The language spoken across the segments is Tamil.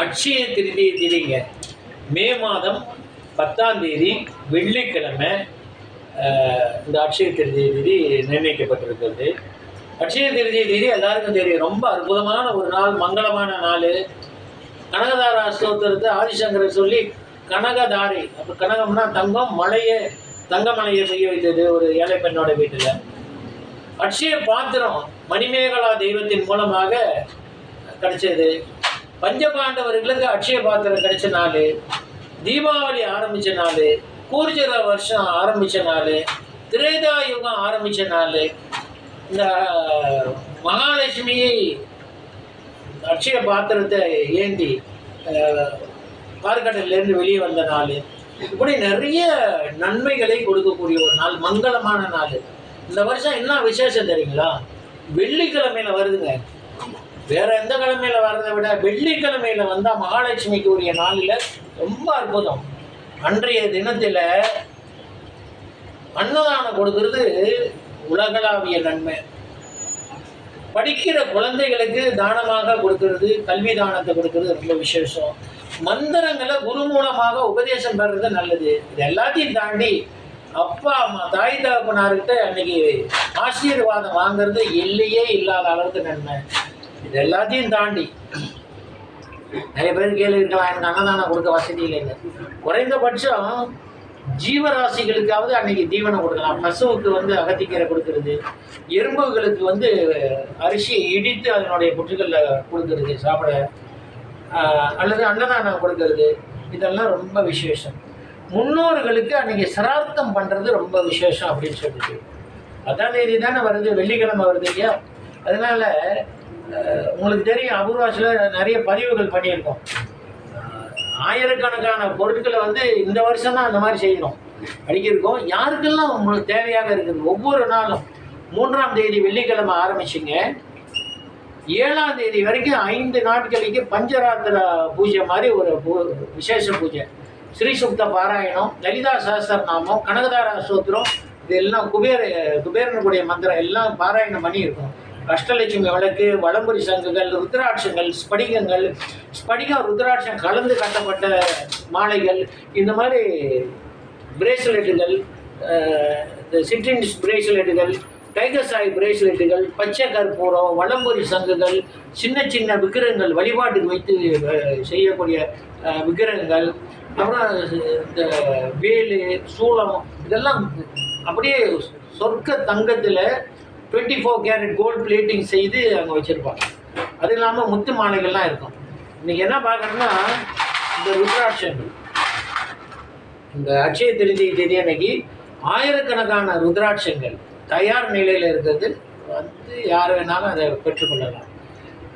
அட்சய திருதி திதிங்க மே மாதம் பத்தாம் தேதி வெள்ளிக்கிழமை இந்த அட்சய திருதி திதி நிர்ணயிக்கப்பட்டிருக்கிறது. அட்சய திருதி திதி எல்லாருக்கும் தெரியும். ரொம்ப அற்புதமான ஒரு நாள் மங்களமான நாள். கனகதாரா ஸ்தோத்திரத்தை ஆதிசங்கரை சொல்லி கனகதாரை. அப்போ கனகம்னா தங்கம் மலையை தங்க மலையை செய்ய வைத்தது ஒரு ஏழை பெண்ணோட வீட்டில். அட்சய பாத்திரம் மணிமேகலா தெய்வத்தின் மூலமாக கிடைச்சது. பஞ்சபாண்டவர்களுக்கு அட்சய பாத்திரம் கிடைச்ச நாள் தீபாவளி ஆரம்பித்த நாள் கூர்ஜர வருஷம் ஆரம்பித்த நாள் திரேதா யுகம் ஆரம்பித்த நாள் இந்த மகாலட்சுமி அட்சய பாத்திரத்தை ஏந்தி பார்க்கடலேருந்து வெளியே வந்த நாள். இப்படி நிறைய நன்மைகளை கொடுக்கக்கூடிய ஒரு நாள் மங்களமான நாள். இந்த வருஷம் என்ன விசேஷம் தெரியுங்களா? வெள்ளிக்கிழமையில வருதுங்க. வேற எந்த கிழமையில வர்றதை விட வெள்ளிக்கிழமையில வந்தா மகாலட்சுமிக்கு உரிய நாளில் ரொம்ப அற்புதம். அன்றைய தினத்தில் அன்னதானம் கொடுக்கறது உலகளாவிய நன்மை. படிக்கிற குழந்தைகளுக்கு தானமாக கொடுக்கறது கல்வி தானத்தை கொடுக்கறது ரொம்ப விசேஷம். மந்திரங்களை குரு மூலமாக உபதேசம் பெறுறது நல்லது. இது எல்லாத்தையும் தாண்டி அப்பா அம்மா தாய் தகப்பனார்கிட்ட அன்னைக்கு ஆசீர்வாதம் வாங்குறது இல்லையே இல்லாத அளவுக்கு நன்மை. இது எல்லாத்தையும் தாண்டி நிறைய பேர் கேள்வி இருக்கலாம் எனக்கு அன்னதானம் கொடுக்க வசதி இல்லைன்னு குறைந்தபட்சம் ஜீவராசிகளுக்காவது அன்னைக்கு தீவனம் கொடுக்கலாம். பசுவுக்கு வந்து அகத்திக்கீரை கொடுக்கறது எறும்புகளுக்கு வந்து அரிசியை இடித்து அதனுடைய புற்றுகளில் கொடுக்கறது சாப்பிட அல்லது அன்னதானம் கொடுக்கறது. இதெல்லாம் ரொம்ப விசேஷம். முன்னோர்களுக்கு அன்னைக்கு சிரார்த்தம் பண்ணுறது ரொம்ப விசேஷம் அப்படின்னு சொல்லிட்டு. பத்தாம் தேதி தானே வருது வெள்ளிக்கிழமை வருது இல்லையா? அதனால உங்களுக்கு தெரியும் அபூர்வாசில் நிறைய பதிவுகள் பண்ணியிருக்கோம். ஆயிரக்கணக்கான பொருட்களை வந்து இந்த வருஷம் தான் அந்த மாதிரி செய்யணும் அடிக்கிருக்கோம். யாருக்கெல்லாம் உங்களுக்கு தேவையாக இருக்குது? ஒவ்வொரு நாளும். மூன்றாம் தேதி வெள்ளிக்கிழமை ஆரம்பிச்சிங்க. ஏழாம் தேதி வரைக்கும் ஐந்து நாட்களுக்கு பஞ்சராத்திர பூஜை மாதிரி ஒரு பூ- விசேஷ பூஜை. ஸ்ரீ சுப்த பாராயணம் லலிதா சஹஸ்ரநாமம் கனகதாரா சோத்திரம் இதெல்லாம் குபேர குபேரனுடைய மந்திரம் எல்லாம் பாராயணம் பண்ணி இருக்கும் அஷ்டலட்சுமி விளக்கு வளம்புரி சங்குகள் ருத்ராட்சங்கள் ஸ்படிகங்கள் ஸ்படிகம் ருத்ராட்சம் கலந்து கட்டப்பட்ட மாலைகள் இந்த மாதிரி பிரேஸ்லெட்டுகள் சிட்ரின்ஸ் பிரேஸ்லெட்டுகள் டைகர் சாய் பிரேஸ்லெட்டுகள் பச்சை கற்பூரம் வளம்பொறி சங்குகள் சின்ன சின்ன விக்கிரகங்கள் வழிபாட்டுக்கு வைத்து செய்யக்கூடிய விக்கிரகங்கள் அப்புறம் இந்த வேலு சூளம் இதெல்லாம் அப்படியே சொர்க்க தங்கத்தில் twenty four carat gold plating செய்து அங்கே வச்சுருப்பாங்க. அது இல்லாமல் முத்து மாலைகள்லாம் இருக்கும். இன்றைக்கி என்ன பார்க்குறோன்னா இந்த ருத்ராட்சங்கள் இந்த அட்சய திருதி தேதி அன்னைக்கு ஆயிரக்கணக்கான ருத்ராட்சங்கள் தயார் நிலையில் இருக்கிறது. வந்து யார் வேணாலும் அதை பெற்றுக்கொள்ளலாம்.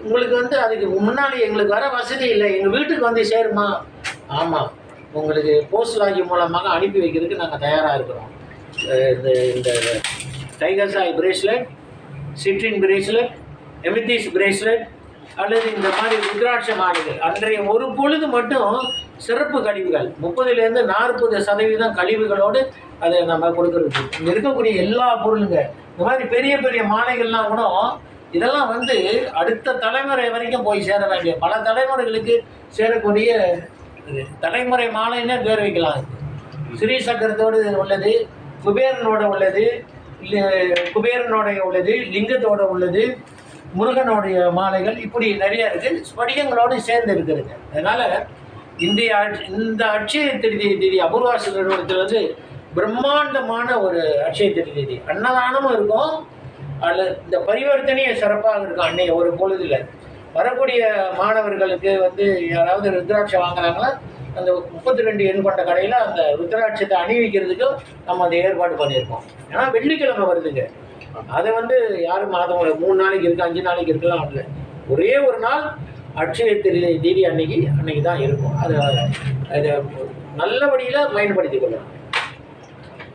உங்களுக்கு வந்து அதுக்கு முன்னாடி எங்களுக்கு வர வசதி இல்லை. எங்கள் வீட்டுக்கு வந்து சேருமா? ஆமாம் உங்களுக்கு போஸ்ட் லாஜி மூலமாக அனுப்பி வைக்கிறதுக்கு நாங்கள் தயாராக இருக்கிறோம். இந்த இந்த tiger eye bracelet citrine bracelet amethyst bracelet அல்லது இந்த மாதிரி ருத்ராட்ச மாலைகள். அன்றைய ஒரு பொழுது மட்டும் சிறப்பு கழிவுகள். முப்பதுலேருந்து நாற்பது சதவீதம் கழிவுகளோடு அதை நம்ம கொடுக்கறது. இங்கே இருக்கக்கூடிய எல்லா பொருளுங்க. இந்த மாதிரி பெரிய பெரிய மாலைகள்லாம் கூட இதெல்லாம் வந்து அடுத்த தலைமுறை வரைக்கும் போய் சேர வேண்டிய பல தலைமுறைகளுக்கு சேரக்கூடிய தலைமுறை மாலைன்னே பேர் வைக்கலாம். ஸ்ரீ சக்கரத்தோடு உள்ளது குபேரனோட உள்ளது குபேரனுடைய உள்ளது லிங்கத்தோட உள்ளது முருகனுடைய மாலைகள் இப்படி நிறைய இருக்கு. ஸ்படிகங்களோடு சேர்ந்து இருக்கிறது. அதனால இந்திய இந்த அட்சய திருதி திதி அபூர்வாசி நிறுவனத்தில் வந்து பிரம்மாண்டமான ஒரு அட்சய திருதி திதி. அன்னதானமும் இருக்கும். அதில் இந்த பரிவர்த்தனையே சிறப்பாக இருக்கும் அன்னைய ஒரு பொழுதுல. வரக்கூடிய மாணவர்களுக்கு வந்து யாராவது ருத்ராட்சம் வாங்குறாங்களா? அந்த முப்பத்தி ரெண்டு எண் கொண்ட கடையில் அந்த ருத்ராட்சத்தை அணிவிக்கிறதுக்கு நம்ம அந்த ஏற்பாடு பண்ணியிருக்கோம். ஏன்னா வெள்ளிக்கிழமை வருதுங்க. அதை வந்து யாரும் மாதம் மூணு நாளைக்கு இருக்கு அஞ்சு நாளைக்கு இருக்கலாம் இல்லை ஒரே ஒரு நாள் அட்சய திரி தீதி அன்னைக்கு அன்னைக்கு தான் இருக்கும். அதை அதை நல்லபடியில் பயன்படுத்திக் கொள்ளலாம்.